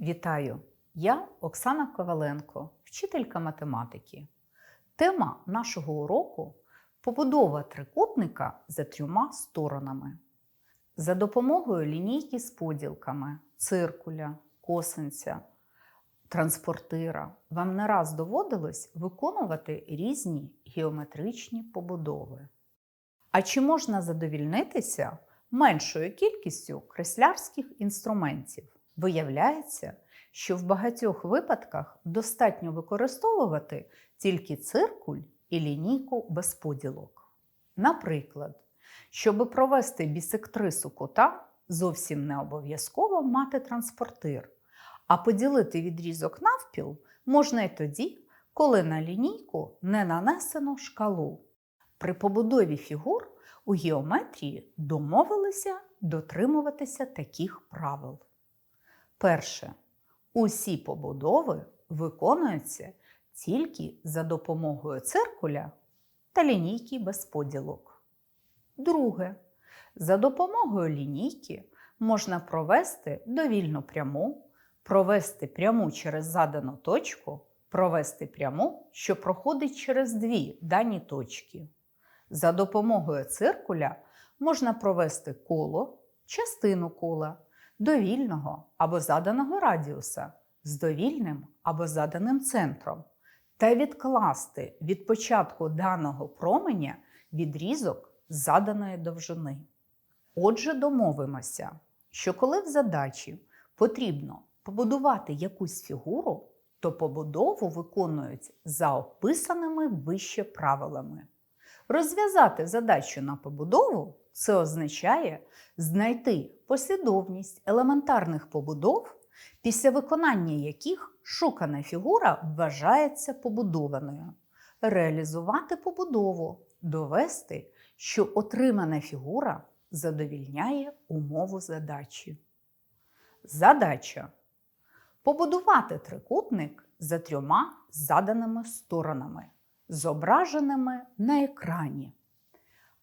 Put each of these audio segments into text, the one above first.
Вітаю! Я Оксана Коваленко, вчителька математики. Тема нашого уроку побудова трикутника за трьома сторонами. За допомогою лінійки з поділками, циркуля, косинця, транспортира вам не раз доводилось виконувати різні геометричні побудови. А чи можна задовільнитися меншою кількістю креслярських інструментів? Виявляється, що в багатьох випадках достатньо використовувати тільки циркуль і лінійку без поділок. Наприклад, щоб провести бісектрису кота, зовсім не обов'язково мати транспортир, а поділити відрізок навпіл можна й тоді, коли на лінійку не нанесено шкалу. При побудові фігур у геометрії домовилися дотримуватися таких правил. Перше. Усі побудови виконуються тільки за допомогою циркуля та лінійки без поділок. Друге. За допомогою лінійки можна провести довільну пряму, провести пряму через задану точку, провести пряму, що проходить через дві дані точки. За допомогою циркуля можна провести коло, частину кола, довільного або заданого радіуса з довільним або заданим центром та відкласти від початку даного променя відрізок заданої довжини. Отже, домовимося, що коли в задачі потрібно побудувати якусь фігуру, то побудову виконують за описаними вище правилами. Розв'язати задачу на побудову це означає знайти послідовність елементарних побудов, після виконання яких шукана фігура вважається побудованою, реалізувати побудову, довести, що отримана фігура задовільняє умову задачі. Задача побудувати трикутник за трьома заданими сторонами, зображеними на екрані.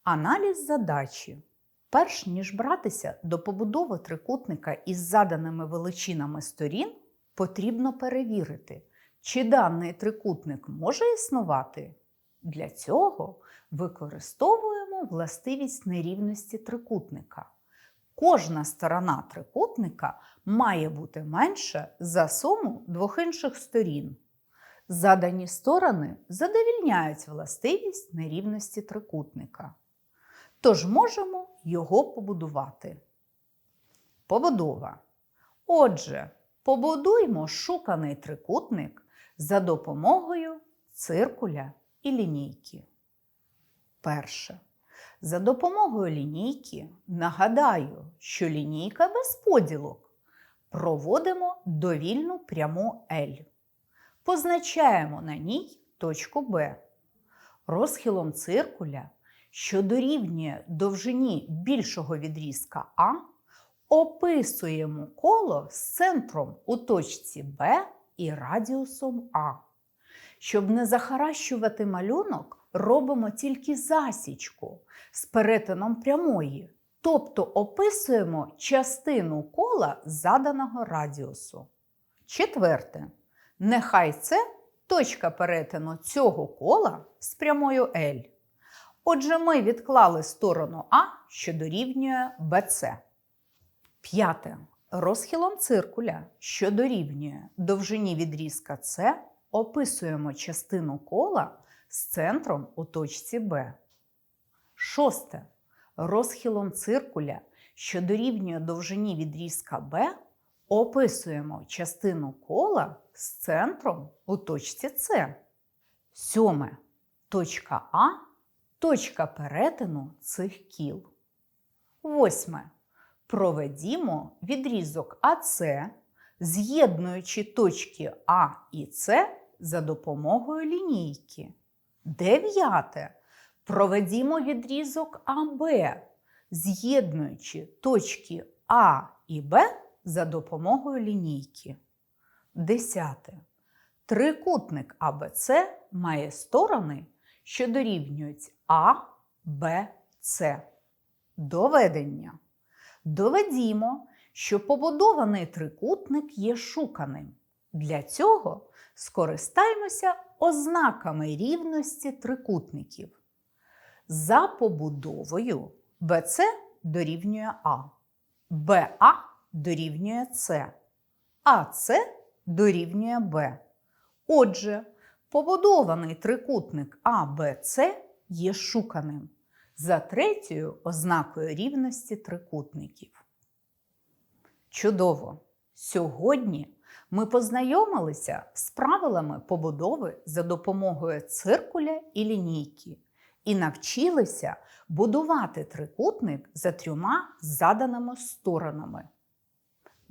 Аналіз задачі. Перш ніж братися до побудови трикутника із заданими величинами сторін, потрібно перевірити, чи даний трикутник може існувати. Для цього використовуємо властивість нерівності трикутника. Кожна сторона трикутника має бути менша за суму двох інших сторін. Задані сторони задовільняють властивість нерівності трикутника. Тож можемо його побудувати. Побудова. Отже, побудуймо шуканий трикутник за допомогою циркуля і лінійки. Перше. За допомогою лінійки нагадаю, що лінійка без поділок. Проводимо довільну пряму L. Позначаємо на ній точку Б. Розхилом циркуля що дорівнює довжині більшого відрізка А, описуємо коло з центром у точці Б і радіусом А. Щоб не захаращувати малюнок, робимо тільки засічку з перетином прямої, тобто описуємо частину кола заданого радіусу. Четверте. Нехай це точка перетину цього кола з прямою L. Отже, ми відклали сторону А, що дорівнює BC. П'яте. Розхилом циркуля, що дорівнює довжині відрізка С, описуємо частину кола з центром у точці Б. Шосте. Розхилом циркуля, що дорівнює довжині відрізка Б, описуємо частину кола з центром у точці С. Сьоме. Точка А точка перетину цих кіл. Восьме. Проведімо відрізок АС, з'єднуючи точки А і С за допомогою лінійки. Дев'яте. Проведімо відрізок АБ, з'єднуючи точки А і Б за допомогою лінійки. Десяте. Трикутник АБЦ має сторони що дорівнюють А, Б, С. Доведення. Доведімо, що побудований трикутник є шуканим. Для цього скористаємося ознаками рівності трикутників. За побудовою BC дорівнює А, БА дорівнює С, АС дорівнює Б. Отже, побудований трикутник АБЦ є шуканим за третьою ознакою рівності трикутників. Чудово! Сьогодні ми познайомилися з правилами побудови за допомогою циркуля і лінійки і навчилися будувати трикутник за трьома заданими сторонами.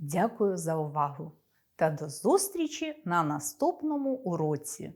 Дякую за увагу та до зустрічі на наступному уроці!